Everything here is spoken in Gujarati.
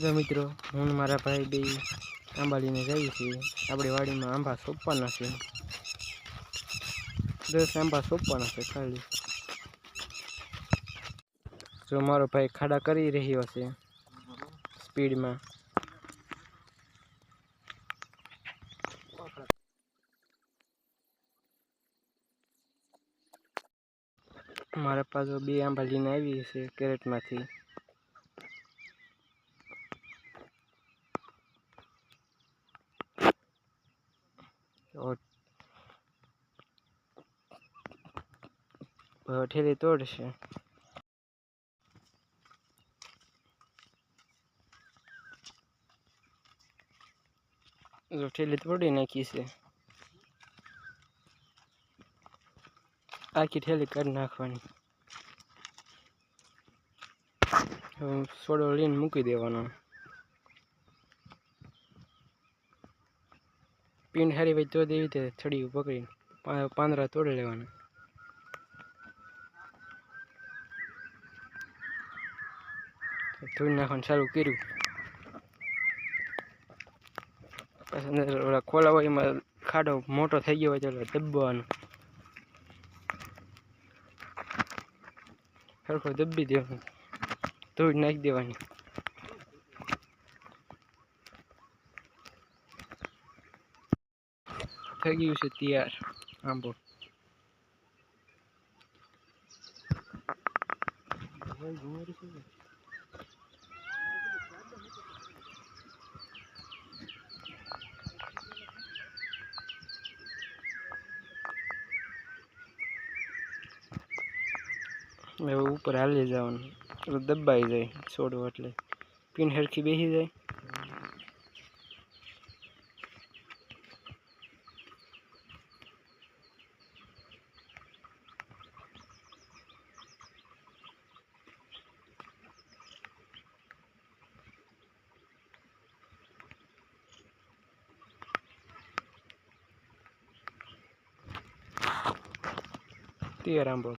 જો મિત્રો, હું મારા ભાઈ બે આંબાલીને જઈએ છીએ. આપણી વાડીમાં આંબા સોંપવાના છે. દસ આંબા સોંપવાના છે ખાલી. જો મારો ભાઈ ખાડા કરી રહ્યો છે સ્પીડમાં. મારા પાસે બે આંબા લઈને આવી છે કેરેટમાંથી. હવે ઠેલી તોડશે. ઠેલી તોડી નાખી છે. આખી ઠેલી કાઢી નાખવાની. સોડો લઈને મૂકી દેવાનો. પીંડ હારી હોય તો દેવી રીતે છડી પકડીને પાંદરા તોડી લેવાના. ધોઈ નાખવાનું ચાલુ કર્યું. પછી અંદર ઓલા ખોલા હોય એમાં ખાડો મોટો થઈ ગયો હોય ચાલો દબવાનો સરખો દબી દેવાનું. ધોઈ નાખી દેવાની. થઈ ગયું છે તૈયાર આંબો હવે ઉપર હાલી જવાનું એટલે દબાઈ જાય છોડવો એટલે પીન હરખી બેસી જાય તૈયાર આંબો